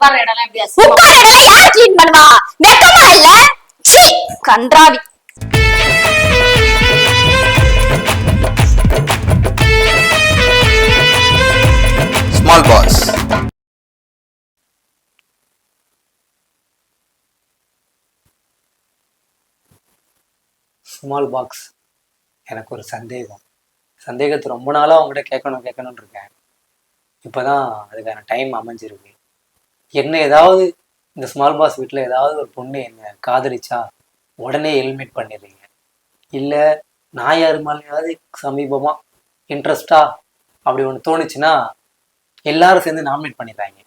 உட்கார இடம் எப்படி அசிங்கமா உட்கார இடம் யார் க்ளீன் பண்ணுவா? வெக்கமா இல்ல? சீ கன்றாவி. ஸ்மால் பாஸ் ஸ்மால் பாக்ஸ் எனக்கு ஒரு சந்தேகம். சந்தேகத்தை ரொம்ப நாளாக உங்ககிட்ட கேட்கணும் கேட்கணும்னு இருக்கேன். இப்போ தான் அதுக்கான டைம் அமைஞ்சிருக்கு. என்ன ஏதாவது இந்த ஸ்மால் பாஸ் வீட்டில் ஏதாவது ஒரு பொண்ணு என்னை காதலிச்சா உடனே ஹெல்மெட் பண்ணிடுறீங்க. இல்லை நான் யார் மேலேயாவது சமீபமாக இன்ட்ரெஸ்டா அப்படி ஒன்று தோணுச்சுன்னா எல்லாரும் சேர்ந்து நாமினேட் பண்ணிடுறாங்க.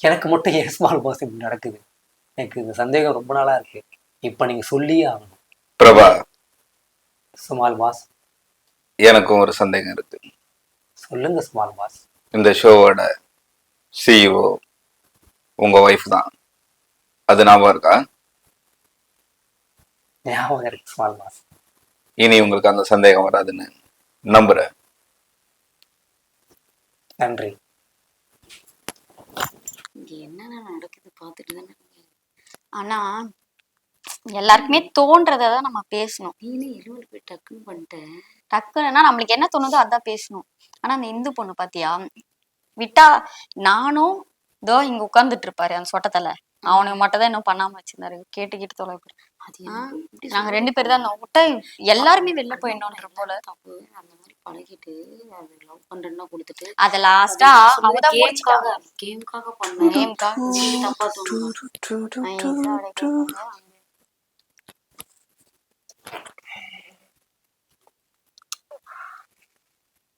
எனக்கு மட்டும் ஏன் ஸ்மால் பாஸ் இப்படி நடக்குது? எனக்கு இந்த சந்தேகம் ரொம்ப நாளாக இருக்கு. இப்போ நீங்கள் சொல்லியே ஆகணும். பிரபா. ஸ்மால் பாஸ் எனக்கும் ஒரு சந்தேகம் இருக்கு. சொல்லுங்க ஸ்மால் பாஸ் இந்த ஷோவோட சிஇஓ உங்க ஒய்ஃப் தான். அது ஞாபகம் இருக்கா? ஞாபகம் இருக்கு ஸ்மால் இனி உங்களுக்கு அந்த சந்தேகம் வராதுன்னு நம்புறேன். நன்றி. இங்க என்னென்ன நடக்குது பாத்துட்டு தானே. ஆனா எல்லாருக்குமே தோன்றதை தான் நம்ம பேசணும். நீனே இருவரு போய் டக்குன்னு பண்ணிட்ட. டக்குன்னா நம்மளுக்கு என்ன தோணுதோ அதான் பேசணும். ஆனா அந்த இந்து பொண்ணு பாத்தியா? விட்டா நானும் இதோ இங்க உட்கார்ந்துட்டு இருப்பாரு அந்த சொட்டத்துல. அவனுக்கு மட்டும் தான் இன்னும் பண்ணாம வச்சிருந்தாரு. கேட்டு கேட்டு தொலை அது நாங்க? ரெண்டு பேர் தான். விட்டா எல்லாருமே வெளில போயிடணுன்ற போல தப்பு. அந்த மாதிரி பழகிட்டு அது லவ் பண்றேன்னா கொடுத்துட்டு அத லாஸ்டா அவங்க தான் கேம்காக கேம்காக பண்ணேன். கேம்கா தப்பா தோணுது.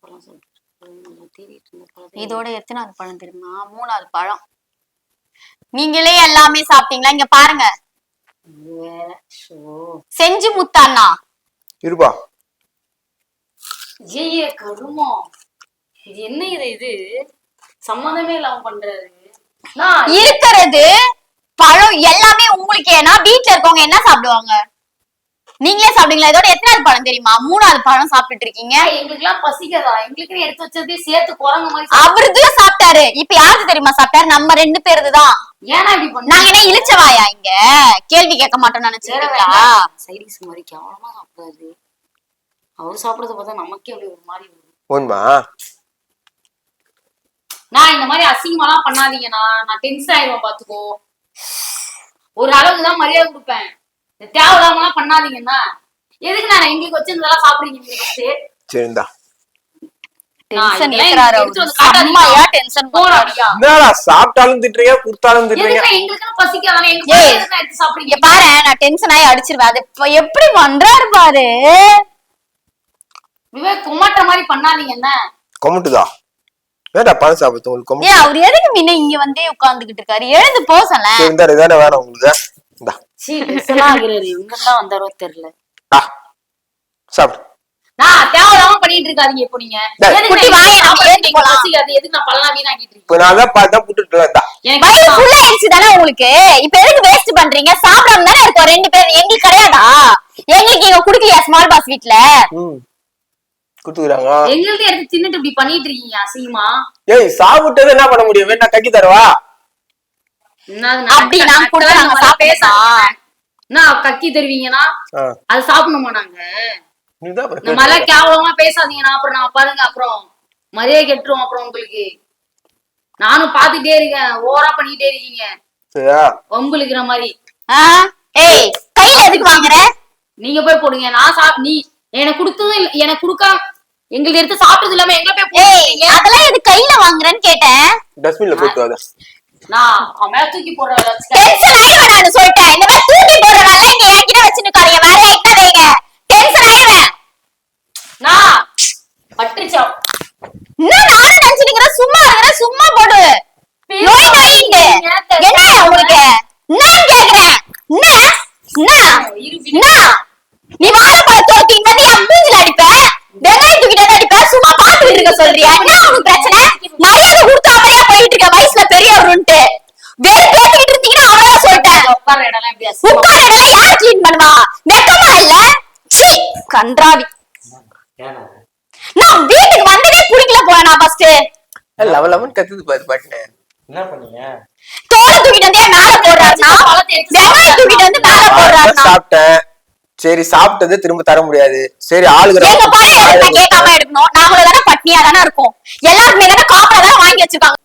அப்பெல்லாம் இதோட எத்தனாவது பழம் தெரியுமா? மூணாவது பழம். நீங்களே எல்லாமே சாப்பிட்டீங்களா? இங்க பாருங்க. செஞ்சு முத்தாண்ணா. இருப்பா. ஐய கருமம் இது என்ன இது இது? சம்மந்தமே இல்லாம பண்றாரு. நான் இருக்கிறது பழம் எல்லாமே உங்களுக்கு ஏன்னா வீட்ல இருக்கவங்க என்ன சாப்பிடுவாங்க? நீங்களே சாப்பிடுங்களா இதோட எத்தனாவது பழம் தெரியுமா? மூணாவது பழம் சாப்பிட்டுட்டு இருக்கீங்க. எங்களுக்கு எல்லாம் பசிக்காதா? எங்களுக்கு எடுத்து வச்சதே சேர்த்து குரங்கு மாதிரி. அவருதான் சாப்பிட்டாரு. இப்ப யாருக்கு தெரியுமா சாப்பிட்டாரு? நம்ம ரெண்டு பேருது தான். ஏன்னா இப்படி பண்ண நாங்க என்ன இழிச்சவாயா இங்க? கேள்வி கேட்க மாட்டோம்னு நினைச்சிருக்கீங்களா சைடிஸ் மாதிரி கேவலமா சாப்பிடாது. அவர் சாப்பிடறத பார்த்தா நமக்கே அப்படி ஒரு மாதிரி. உண்மா நான் இந்த மாதிரி அசிங்கமாலாம் பண்ணாதீங்கண்ணா நான் டென்ஷன் ஆயிடுவேன் பாத்துக்கோ ஒரு அளவுக்கு தான் மரியாதை கொடுப்பேன். தேவையில்லாமலாம் பண்ணாதீங்கண்ணா. எதுக்கு நான் எங்களுக்கு வச்சு இதெல்லாம் சாப்பிடுறீங்க நீங்க first? சரி இந்தா நான் டென்ஷன் இதெல்லாம் ஏத்துறாரு எடுத்து அவரு. வந்து காட்டாதீங்க. செம்மையா டென்ஷன் போடா போறாரு அப்படியா? என்னடா சாப்பிட்டாலும் திட்டுறீங்க கொடுத்தாலும் திட்டுறீங்க? பாரு நான் டென்ஷன் ஆகி அடிச்சிருவேன். அது இப்ப எப்படி பண்றாரு பாரு? விவேக் குமாட்ட மாதிரி பண்ணாதீங்க என்ன கொமட்டுதா வேண்டா பழம் சாப்பிடுது உங்களுக்கு அவர் எதுக்கு முன்ன இங்க வந்தே உட்கார்ந்துகிட்டு இருக்காரு? எழுந்து போ சொல்ல சரி இந்தா இதானே வேணும் உங்களுக்கு. தெரியல. சாப்பிடு. நீங்க. உங்களுக்கு? இப்ப எதுக்கு வேஸ்ட் பண்றீங்க? சாப்பிடாம தானே இருக்கோம் ரெண்டு பேரும். எங்களுக்கு கிடையாதா? எங்களுக்கு இங்க குடுக்கலையா ஸ்மால் பாஸ் வீட்ல? ம். கொடுத்துக்கிறாங்க. எங்கள்ட்ட எடுத்து தின்னுட்டு இப்படி பண்ணிட்டு இருக்கீங்க அசிங்கமா? ஏய் சாப்பிட்டது என்ன பண்ண முடியும்? வேணா கக்கி தரவா? அப்படி கக்க- நான் கக்க நாங்க தருவீங்கன்னா அது சாப்பிடணுமா நாங்க? இந்த மாதிரிலாம் கேவலமா பேசாதீங்கன்னா அப்புறம் நான் பாருங்க அப்புறம் மரியாதை கெட்டுரும் அப்புறம் உங்களுக்கு. நானும் பாத்துட்டே இருக்கேன். ஓவரா பண்ணிட்டே இருக்கீங்க. சரியா? வம்புழுக்கிற மாதிரி? ஏய் கையில எதுக்கு வாங்குற? நீங்க போய் போடுங்க. நான் சாப் நீ எனக்கு கொடுத்ததும் இல்ல எனக்கு கொடுக்காம எங்களுக்கு எடுத்து சாப்பிட்டது இல்லாம எங்க போய் அதெல்லாம் எது கையில வாங்குறேன்னு கேட்டேன். டஸ்ட்பின்ல போட்டு நான் அவன் மேல தூக்கி போடுற டென்ஷன் சொல்லிட்டேன். இந்த மாதிரி தூக்கி போடுற வேலை இங்க என்கிட்ட வச்சுருக்காங்க வேற என்ன வைங்க டென்ஷன் ஆயிடுவேன் நான் பட்டுச்சா இன்னும் நானும் நினைச்சுக்கிறேன் சும்மா இருக்கிறேன் சும்மா போடு நோய் நோயிட்டு என்ன உங்களுக்கு நான் கேக்குறேன் என்ன என்ன என்ன நீ வாழைப்பழம் தோத்திங்க வந்து என் மூஞ்சில அடிப்ப வெங்காயம் தூக்கிட்டு வந்து அடிப்ப சும்மா பாத்துக்கிட்டு இருக்க சொல்றியா என்ன உனக்கு பிரச்சனை மரியாதை கொடுத்து அமைதியா போயிட்டு இருக்க வயசுல பெரியவருன்ட்டு வெறும் பேசிக்கிட்டு இருந்தீங்கன்னா அவ்வளவுதான் சொல்லிட்டேன் உட்கார இடம்லாம் எப்படி அசிங்கமா உட்கார இடம் யார் கிளீன் பண்ணுவா வெக்கமா இல்ல சீ கன்றாவி. ஏன்னா? நான் வீட்டுக்கு வந்ததே பிடிக்கல போல நான் ஃபர்ஸ்ட் லெவன் லெவன் கத்துது பாரு பாட்டுனேன். என்ன பண்ணீங்க? தோலை தூக்கிட்டு வந்து ஏன் மேல வெங்காயம் தூக்கிட்டு வந்து மேல போடுறாருன்னா சாப்பிட்டேன். சரி சாப்பிட்டது திரும்ப தர முடியாது. சரி எடுத்தா கேட்காம எடுக்கணும். நாங்களும் தானே பட்னியா தானே இருக்கோம். எல்லாருக்குமே தானே தானே வாங்கி வச்சிருக்காங்க.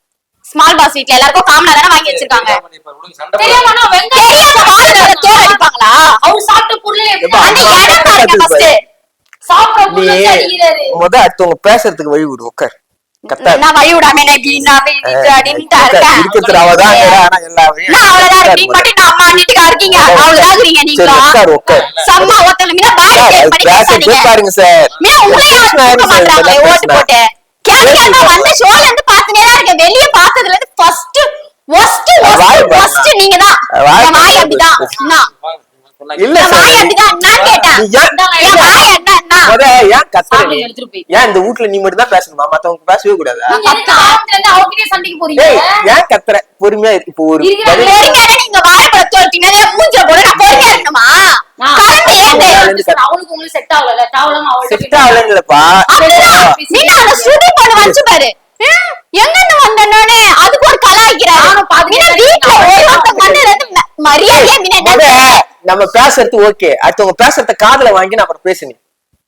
ஸ்மால் பாஸ் வீட்ல எல்லாருக்கும் காமனா தானே வாங்கி வச்சிருக்காங்க. தெரியாம வெங்காயம் தெரியாம வாழை தோல் அடிப்பாங்களா? அவர் சாப்பிட்ட பொருளை இடம் பாருங்க ஃபர்ஸ்ட் சாப்பிட்ட பொருளை அடிக்கிறாரு. முத அடுத்தவங்க பேசுறதுக்கு வழி விடு உட்கார். நான் வழி விடாம என்ன இப்படி நான் இருக்கிறது அவதான் இருக்கா, ஆனா எல்லா வழியும் நான் அவ்வளவுதான் இருக்கு. நீங்க மட்டும் நான் அம்மா நீட்டுக்கா இருக்கீங்க அவ்வளவுதான் இருக்கீங்க உட்கார் சம்மா ஒருத்தவங்க மீனா பாய் பாருங்க சார். மீனா உங்களே யாரும் கூப்பிட போட்டு கேட்க வந்த ஷோல இருந்து பாத்துனே தான் இருக்கேன். வெளிய பார்த்ததுல இருந்து ஃபர்ஸ்ட் நீங்க தான். வாய். அப்படிதான். இல்ல வாய் அப்படிதான். கேட்டேன். என் வாய் என்ன முத ஏன் கத்துற ஏன் இந்த வீட்ல நீ மட்டும் தான் பேசணுமா? மத்தவங்க பேசவே கூடாதா? ஏன் கத்துற? பொறுமையா இரு. இப்போ ஒரு நீங்க மூஞ்ச போட நான் பொறுமையா இருக்கணுமா? செட் ஆகல தேவலாம அவள்கிட்ட செட் ஆகலங்களப்பா அப்படிதான் மீனா அந்த ஸ்ருதி பொண்ணு வந்து பாரு. எங்க இருந்து வந்தனோனே அதுக்கு ஒரு கலாய்க்கிறாரு நானும் பாத்துட்டே மீனா வீட்ல இருக்கேன். ஒரு ஒருத்தங்க வந்து இருந்து ம- மரியாதையா நம்ம பேசுறது ஓகே அடுத்தவங்க பேசுறத காதுல வாங்கி நான் அப்புறம் பேசுனேன்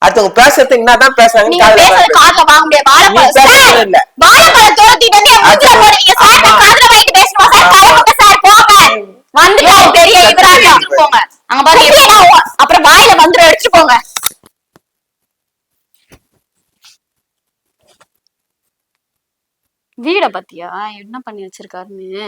அடுத்தவங்க பேசுறது என்னதான் பேசுறாங்கன்னு நீங்க பேசுறது வாங்கி காதுல வாங்க முடியாது. வாழைப்பழம் சார் இல்ல. வாழைப்பழம் தோத்திட்டு வந்து என் மூஞ்சில போடுவீங்க சார். காதுல வாங்கிட்டு பேசணுமா சார். தலைமுட்ட சார் போங்க. வந்துட்டாரு பெரிய இவராக போங்க. அங்க பாருங்க அப்புறம் வாயில வந்துடும் எடுத்துட்டு போங்க. வீட பத்தியா? என்ன பண்ணி வச்சிருக்காருன்னு.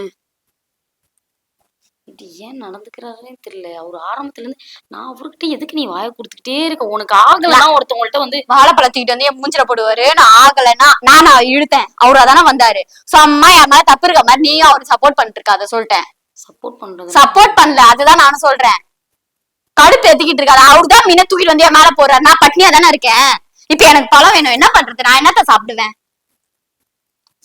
இது ஏன் நடந்துக்கிறாருன்னே தெரியல. அவர் ஆரம்பத்துல இருந்து நான் அவர்கிட்ட எதுக்கு நீ வாயை கொடுத்துக்கிட்டே இருக்க? உனக்கு ஆகலன்னா ஒருத்தவங்கள்ட்ட வந்து வாழைப்பழம் தூக்கிட்டு வந்து என் மூஞ்சில போடுவாரு. நான் ஆகலைன்னா நான் நான் இழுத்தேன். அவரா தானே வந்தாரு. சும்மா என் மேல தப்பு இருக்க மாதிரி நீயும் அவரு சப்போர்ட் பண்ணிட்டு இருக்காத சொல்லிட்டேன். சப்போர்ட் பண்றது? சப்போர்ட் பண்ணல. அதுதான் நானும் சொல்றேன். கடுப்பு ஏத்திக்கிட்டு இருக்காரு அவரு தான் மீனை தூக்கிட்டு வந்து என் மேல போறாரு நான் பட்னியா தானே இருக்கேன். இப்ப எனக்கு பழம் வேணும். என்ன பண்றது? நான் என்னத்த சாப்பிடுவேன்?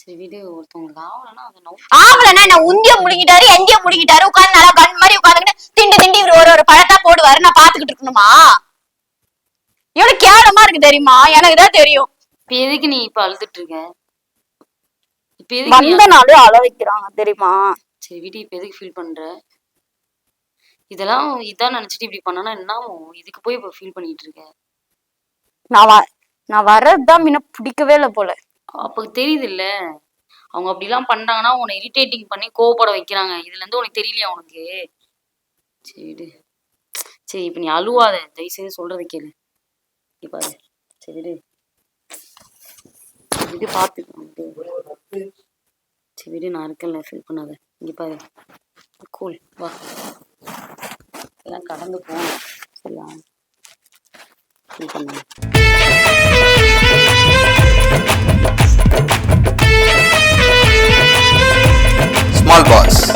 சரி வீடு ஒருத்தவங்களுக்கு ஆகலன்னா அதை ஆம்பளைன்னா என்ன? உந்திய முழுங்கிட்டாரு எந்திய முழுங்கிட்டாரு உட்கார்ந்து நல்லா கண் மாதிரி உட்காந்துக்கிட்டு திண்டு திண்டி இவர் ஒரு ஒரு பழத்தா போடுவாரு நான் பாத்துக்கிட்டு இருக்கணுமா? எவ்வளவு கேவலமா இருக்கு தெரியுமா? எனக்கு தான் தெரியும். இப்ப எதுக்கு நீ இப்ப அழுதுட்டு இருக்க? இப்ப எதுக்கு நீ வந்த அழ வைக்கிறாங்க தெரியுமா? சரி வீடு இப்ப எதுக்கு ஃபீல் பண்ற? இதெல்லாம் இதான் நினைச்சிட்டு இப்படி பண்ணனா என்னாகும் இதுக்கு போய் இப்ப ஃபீல் பண்ணிட்டு இருக்க? நான் வ நான் வர்றதுதான் முன்ன பிடிக்கவே இல்லை போல. அப்போ தெரியுது இல்ல அவங்க அப்படிலாம் பண்றாங்கன்னா உன்னை இரிட்டேட்டிங் பண்ணி கோவப்பட வைக்கிறாங்க. இதுல இருந்து உனக்கு தெரியலையா உனக்கு? சரி சரி இப்ப நீ அழுவாத. தயவு செய்து சொல்றதை கேளு. பாரு. சரி விடு இது பார்த்து சரி விடு நான் இருக்கல ஃபீல் பண்ணாத. இங்க பாரு. கூல் வா. எல்லாம் கடந்து போகணும் சரியா? ஃபீல் பண்ணுங்க All Boss.